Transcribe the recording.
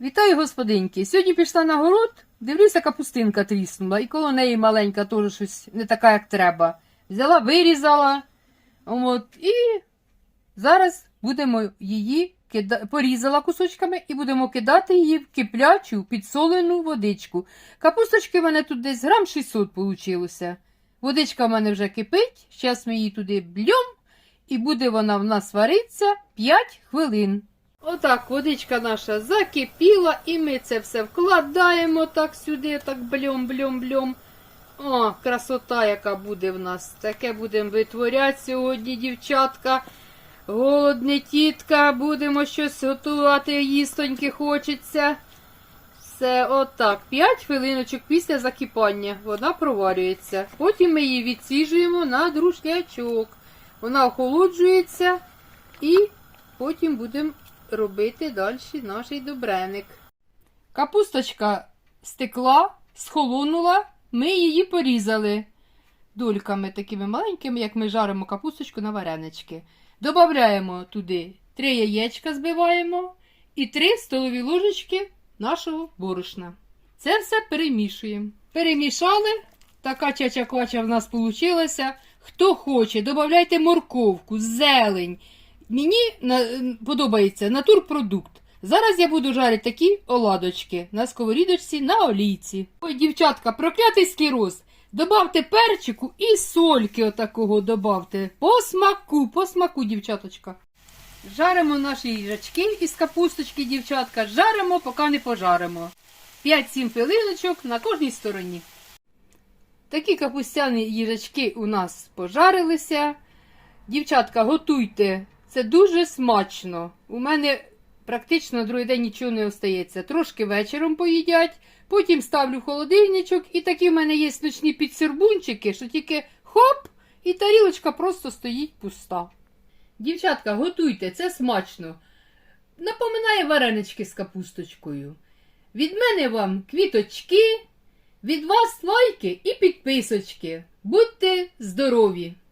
Вітаю, господинки. Сьогодні пішла на город, дивлюся, капустинка тріснула, і коло неї маленька теж щось не така, як треба. Взяла, вирізала. От, і зараз будемо її кида... порізала кусочками і будемо кидати її в киплячу підсолену водичку. Капусточки в мене тут десь грам 600 вийшло. Водичка в мене вже кипить. Зараз ми її туди бльом, і буде вона в нас варитися 5 хвилин. Отак водичка наша закипіла, і ми це все вкладаємо так сюди, так бльом-бльом-бльом. О, красота, яка буде в нас. Таке будемо витворяти сьогодні, дівчатка. Голодне тітка, будемо щось готувати, їстоньки хочеться. Все, отак. 5 хвилиночок після закипання вона проварюється. Потім ми її відсіжуємо на друшлячок. Вона охолоджується і потім будемо робити далі наш добреник. Капусточка стекла, схолонула, ми її порізали дольками такими маленькими, як ми жаримо капусточку на варенички. Добавляємо туди 3 яєчка, збиваємо і 3 столові ложечки нашого борошна. Це все перемішуємо. Перемішали. Така чача-квача в нас вийшла. Хто хоче, додавайте морковку, зелень. Мені подобається натурпродукт. Зараз я буду жарити такі оладочки на сковорідочці на олійці. Ой, дівчатка, проклятий склероз. Добавте перчику і сольки отакого добавте. По смаку, по смаку, дівчаточка. Жаримо наші їжачки із капусточки, дівчатка. Жаримо, поки не пожаримо. 5-7 хвилиночок на кожній стороні. Такі капустяні їжачки у нас пожарилися. Дівчатка, готуйте. Це дуже смачно. У мене практично другий день нічого не остається. Трошки вечором поїдять, потім ставлю холодильничок, і такі в мене є смачні підсербунчики, що тільки хоп, і тарілочка просто стоїть пуста. Дівчатка, готуйте, це смачно. Напоминає варенички з капусточкою. Від мене вам квіточки, від вас лайки і підписочки. Будьте здорові!